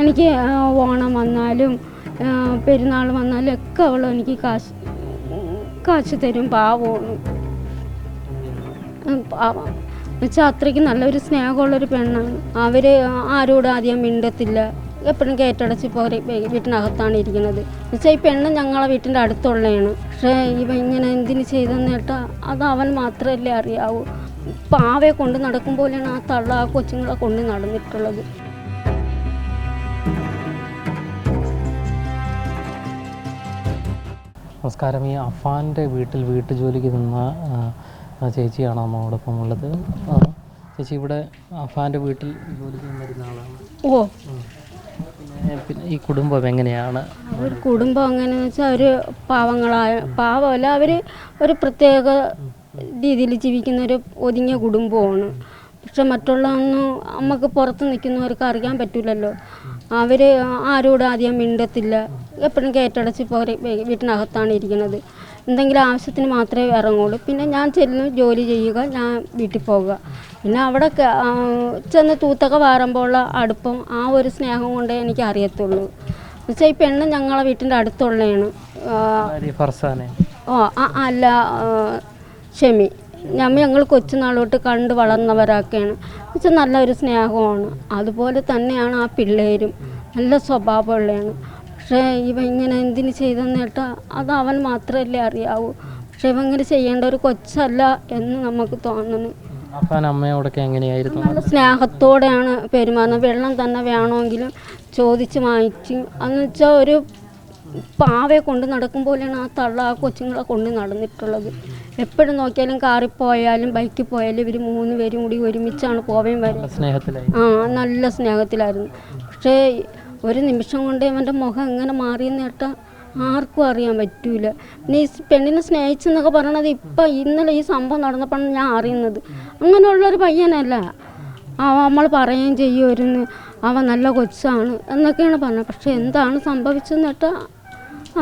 എനിക്ക് ഓണം വന്നാലും പെരുന്നാൾ വന്നാലും ഒക്കെ അവൾ എനിക്ക് കാശ് കാശ് തരും പാവമാണ് പാവം. എന്നുവെച്ചാൽ അത്രയ്ക്ക് നല്ലൊരു സ്നേഹമുള്ളൊരു പെണ്ണാണ്. അവർ ആരോടും ആദ്യം മിണ്ടത്തില്ല. എപ്പോഴും കയറ്റടച്ച് പോരെ വീട്ടിനകത്താണ് ഇരിക്കുന്നത്. എന്നുവെച്ചാൽ ഈ പെണ്ണ് ഞങ്ങളെ വീട്ടിന്റെ അടുത്തുള്ളതാണ് പക്ഷേ ഇവ ഇങ്ങനെ എന്തിന് ചെയ്തെന്ന് കേട്ടാൽ അത് അവൻ മാത്രമല്ലേ അറിയാവൂ. പാവയെ കൊണ്ട് നടക്കും ആ തള്ള ആ കൊച്ചുങ്ങളെ കൊണ്ട് നടന്നിട്ടുള്ളത്. നമസ്കാരം. ഈ അഫാന്റെ വീട്ടിൽ വീട്ടുജോലിക്ക് നിന്ന ചേച്ചിയാണ് നമ്മോടൊപ്പം ഉള്ളത്? ചേച്ചി ഇവിടെ അഫാന്റെ വീട്ടിൽ ജോലിക്ക് നിന്നിരുന്ന ആളാണ്. ഓ. പിന്നെ ഈ കുടുംബം എങ്ങനെയാണ്? ഒരു കുടുംബം എങ്ങനെയാണെന്ന് വെച്ചാൽ അവർ പാവങ്ങളായ പാവമല്ല അവർ ഒരു പ്രത്യേക രീതിയിൽ ജീവിക്കുന്ന ഒരു ഒതുങ്ങിയ കുടുംബമാണ്. പക്ഷെ മറ്റുള്ളതൊന്നും നമുക്ക് പുറത്ത് നിൽക്കുന്നവർക്ക് അറിയാൻ പറ്റില്ലല്ലോ അവർ ആരോടും ആദ്യം മിണ്ടത്തില്ല. എപ്പോഴും കയറ്റടച്ച് ഇപ്പോൾ വീട്ടിനകത്താണ് ഇരിക്കുന്നത്. എന്തെങ്കിലും ആവശ്യത്തിന് മാത്രമേ ഇറങ്ങുള്ളൂ. പിന്നെ ഞാൻ ചെല്ലുന്നു ജോലി ചെയ്യുക ഞാൻ വീട്ടിൽ പോവുക. പിന്നെ അവിടെ ചെന്ന് തൂത്തൊക്കെ വാറുമ്പോഴുള്ള അടുപ്പം ആ ഒരു സ്നേഹം കൊണ്ടേ എനിക്ക് അറിയത്തുള്ളൂ. എന്നുവെച്ചാൽ ഈ പെണ്ണ് ഞങ്ങളെ വീട്ടിന്റെ അടുത്തുള്ളതാണ്. ഓ ആ അല്ല ഷമി. ഞമ്മ ഞങ്ങൾ കൊച്ചുനാളോട്ട് കണ്ട് വളർന്നവരൊക്കെയാണ്. എന്നുവെച്ചാൽ നല്ലൊരു സ്നേഹമാണ്. അതുപോലെ തന്നെയാണ് ആ പിള്ളേരും. നല്ല സ്വഭാവമുള്ളതാണ്. പക്ഷേ ഇവ ഇങ്ങനെ എന്തിന് ചെയ്തെന്ന് കേട്ടാൽ അത് അവൻ മാത്രമല്ലേ അറിയാവൂ. പക്ഷെ ഇവ ഇങ്ങനെ ചെയ്യേണ്ട ഒരു കൊച്ചല്ല എന്ന് നമുക്ക് തോന്നുന്നു. അഫാൻ അമ്മയോടൊക്കെ എങ്ങനെയായിരുന്നു? നല്ല സ്നേഹത്തോടെയാണ് പെരുമാറുന്നത്. വെള്ളം തന്നെ വേണമെങ്കിലും ചോദിച്ച് വാങ്ങിച്ചു. എന്ന് വെച്ചാൽ ഒരു പാവയെ കൊണ്ട് നടക്കും പോലെയാണ് ആ തള്ള ആ കൊച്ചുങ്ങളെ കൊണ്ട് നടന്നിട്ടുള്ളത്. എപ്പോഴും നോക്കിയാലും കാറിൽ പോയാലും ബൈക്കിൽ പോയാലും ഇവർ മൂന്ന് പേരും കൂടി ഒരുമിച്ചാണ് പോവേം വരും. സ്നേഹത്തിലായി ആ നല്ല സ്നേഹത്തിലായിരുന്നു. പക്ഷേ ഒരു നിമിഷം കൊണ്ട് അവന്റെ മുഖം എങ്ങനെ മാറിയെന്ന് കേട്ടാൽ ആർക്കും അറിയാൻ പറ്റൂല. പിന്നെ ഈ പെണ്ണിനെ സ്നേഹിച്ചെന്നൊക്കെ പറയണത് ഇപ്പം ഇന്നലെ ഈ സംഭവം നടന്നപ്പോഴാണ് ഞാൻ അറിയുന്നത്. അങ്ങനെയുള്ളൊരു പയ്യനല്ല. ആ നമ്മൾ പറയുകയും ചെയ്യുമായിരുന്നു അവൻ നല്ല കൊച്ചാണ് എന്നൊക്കെയാണ് പറഞ്ഞത്. പക്ഷെ എന്താണ് സംഭവിച്ചതെന്ന് കേട്ടാൽ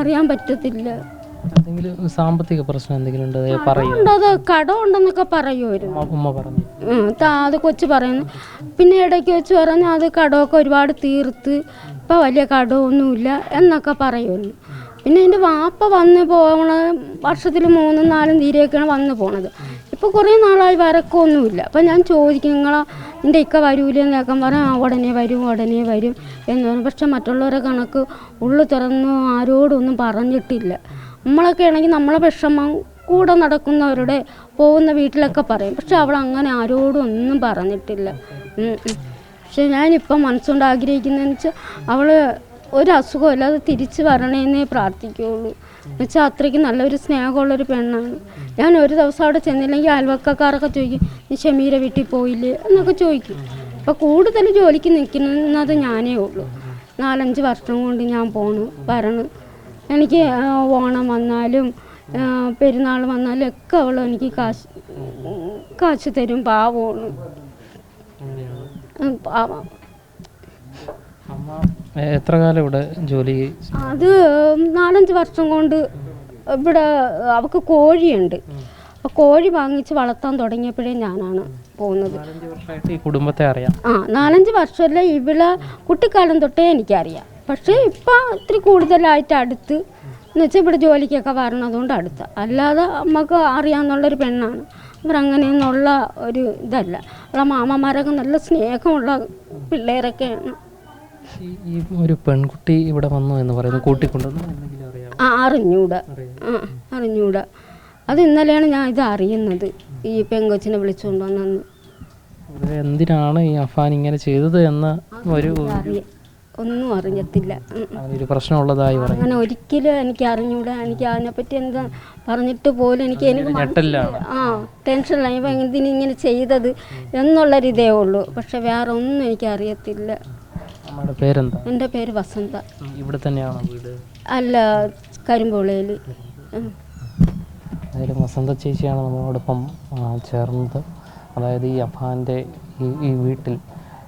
അറിയാൻ പറ്റത്തില്ല. എന്തെങ്കിലും സാമ്പത്തിക പ്രശ്നം എന്തെങ്കിലും ഉണ്ട്? അത് ഉണ്ടത് കടമുണ്ടെന്നൊക്കെ പറയുമായിരുന്നു. ഉമ്മ പറഞ്ഞു. ഉം, താ അത് കൊച്ചു പറയുന്നു. പിന്നെ ഇടയ്ക്ക് വെച്ച് പറഞ്ഞു അത് കടമൊക്കെ ഒരുപാട് തീർത്ത് ഇപ്പം വലിയ കടമൊന്നുമില്ല എന്നൊക്കെ പറയുമായിരുന്നു. പിന്നെ എന്റെ വാപ്പ വന്ന് പോകണ വർഷത്തിൽ മൂന്നും നാലും തീരെയൊക്കെയാണ് വന്നു പോണത്. ഇപ്പോൾ കുറേ നാളായി വരക്കൊന്നുമില്ല. അപ്പം ഞാൻ ചോദിക്കും നിങ്ങളെ നിന്റെ ഇക്ക വരൂല? എന്നൊക്കെ പറഞ്ഞാൽ ആ ഉടനെ വരും ഉടനെ വരും. എന്ന് പറഞ്ഞു. പക്ഷെ മറ്റുള്ളവരെ കണക്ക് ഉള്ളു തുറന്നു ആരോടൊന്നും പറഞ്ഞിട്ടില്ല. നമ്മളൊക്കെ ആണെങ്കിൽ നമ്മളെ വിഷമം കൂടെ നടക്കുന്നവരുടെ പോകുന്ന വീട്ടിലൊക്കെ പറയും. പക്ഷെ അവൾ അങ്ങനെ ആരോടും ഒന്നും പറഞ്ഞിട്ടില്ല. പക്ഷെ ഞാനിപ്പം മനസ്സുകൊണ്ട് ആഗ്രഹിക്കുന്നതെന്ന് വെച്ചാൽ അവൾ ഒരു അസുഖമില്ലാതെ തിരിച്ച് വരണേന്നേ പ്രാർത്ഥിക്കുകയുള്ളൂ എന്നുവെച്ചാൽ അത്രയ്ക്ക് നല്ലൊരു സ്നേഹമുള്ളൊരു പെണ്ണാണ്. ഞാൻ ഒരു ദിവസം അവിടെ ചെന്നില്ലെങ്കിൽ അയൽവക്കക്കാരൊക്കെ ചോദിക്കും നീ ഷമീര വീട്ടിൽ പോയില്ലേ? എന്നൊക്കെ ചോദിക്കും. അപ്പോൾ കൂടുതൽ ജോലിക്ക് നിൽക്കുന്നത് ഞാനേ ഉള്ളൂ. നാലഞ്ച് വർഷം കൊണ്ട് ഞാൻ പോണു വരണു എനിക്ക് ഓണം വന്നാലും പെരുന്നാൾ വന്നാലും ഒക്കെ അവൾ എനിക്ക് കാശ് കാശ് തരും പാവമാണ് പാവം. എത്ര കാലം ഇവിടെ ജോലി അത് നാലഞ്ച് വർഷം കൊണ്ട് ഇവിടെ അവക്ക് കോഴിയുണ്ട്. കോഴി വാങ്ങിച്ച് വളർത്താൻ തുടങ്ങിയപ്പോഴേ ഞാനാണ് പോകുന്നത്. ഈ കുടുംബത്തെ അറിയാം. ആ നാലഞ്ച് വർഷമല്ല ഇവിടെ കുട്ടിക്കാലം തൊട്ടേ എനിക്കറിയാം. പക്ഷേ ഇപ്പം ഇത്തിരി കൂടുതലായിട്ട് അടുത്ത് എന്ന് വെച്ചാൽ ഇവിടെ ജോലിക്കൊക്കെ വരണതുകൊണ്ട് അടുത്ത്. അല്ലാതെ നമുക്ക് അറിയാമെന്നുള്ളൊരു പെണ്ണാണ്. അവർ അവരങ്ങനെയൊന്നുള്ള ഒരു ഇതല്ല. അവളെ മാമന്മാരൊക്കെ നല്ല സ്നേഹമുള്ള പിള്ളേരൊക്കെയാണ്. ഈ ഒരു പെൺകുട്ടി ഇവിടെ വന്നു എന്ന് പറയുന്നത് കൂട്ടിക്കൊണ്ടുവന്നു ആ അറിഞ്ഞൂടാ. ആ അറിഞ്ഞൂടാ. അത് ഇന്നലെയാണ് ഞാൻ ഇത് അറിയുന്നത്. ഈ പെങ്കൊച്ചിനെ വിളിച്ചുകൊണ്ടുവന്നു എന്തിനാണ് ഈ അഫാൻ ഇങ്ങനെ ചെയ്തത് എന്ന ഒരു ഒന്നും അറിഞ്ഞത്തില്ല അങ്ങനെ ഒരു പ്രശ്നമുള്ളതായി അങ്ങനെ ഒരിക്കലും എനിക്ക് അറിഞ്ഞൂടാ. എനിക്ക് അതിനെപ്പറ്റി എന്താ പറഞ്ഞിട്ട് പോലും എനിക്ക് എനിക്ക് ആ ടെൻഷനില്ല ഇപ്പം എന്തിനു ഇങ്ങനെ ചെയ്തത് എന്നുള്ളൊരിതേ ഉള്ളൂ. പക്ഷെ വേറെ ഒന്നും എനിക്ക് അറിയത്തില്ല. എന്റെ പേരെന്താ? എന്റെ പേര് വസന്ത. ഇവിടെ തന്നെയാണോ വീട്? അല്ല കരിമ്പുളയിൽ അതായത് വസന്ത ചേച്ചിയാണ് നമ്മളോടൊപ്പം ചേർന്നത്. അതായത് ഈ അഫാന്റെ ഈ വീട്ടിൽ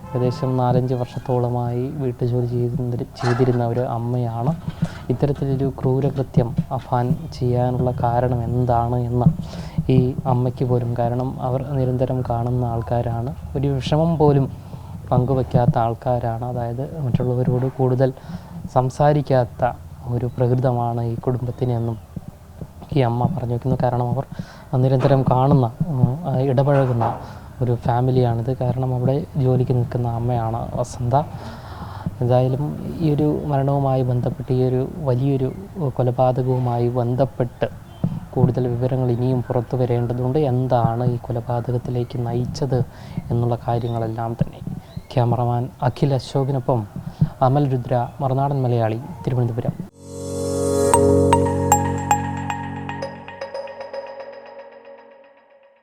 ഏകദേശം നാലഞ്ച് വർഷത്തോളമായി വീട്ടുജോലി ചെയ്തിരുന്ന ചെയ്തിരുന്ന ഒരു അമ്മയാണ്. ഇത്തരത്തിലൊരു ക്രൂരകൃത്യം അഫാൻ ചെയ്യാനുള്ള കാരണം എന്താണ് എന്ന് ഈ അമ്മയ്ക്ക് പോലും കാരണം അവർ നിരന്തരം കാണുന്ന ആൾക്കാരാണ്. ഒരു വിഷമം പോലും പങ്കുവയ്ക്കാത്ത ആൾക്കാരാണ്. അതായത് മറ്റുള്ളവരോട് കൂടുതൽ സംസാരിക്കാത്ത ഒരു പ്രകൃതമാണ് ഈ കുടുംബത്തിനെന്നും ഈ അമ്മ പറഞ്ഞു വയ്ക്കുന്നു കാരണം അവർ നിരന്തരം കാണുന്ന ഇടപഴകുന്ന ഒരു ഫാമിലിയാണിത്. കാരണം അവിടെ ജോലിക്ക് നിൽക്കുന്ന അമ്മയാണ് വസന്ത. എന്തായാലും ഈ ഒരു മരണവുമായി ബന്ധപ്പെട്ട് ഈ ഒരു വലിയൊരു കൊലപാതകവുമായി ബന്ധപ്പെട്ട് കൂടുതൽ വിവരങ്ങൾ ഇനിയും പുറത്തു വരേണ്ടതുണ്ട്. എന്താണ് ഈ കൊലപാതകത്തിലേക്ക് നയിച്ചത് എന്നുള്ള കാര്യങ്ങളെല്ലാം തന്നെ ക്യാമറമാൻ അഖിൽ അശോകിനൊപ്പം അമൽ രുദ്ര മറുനാടൻ മലയാളി തിരുവനന്തപുരം.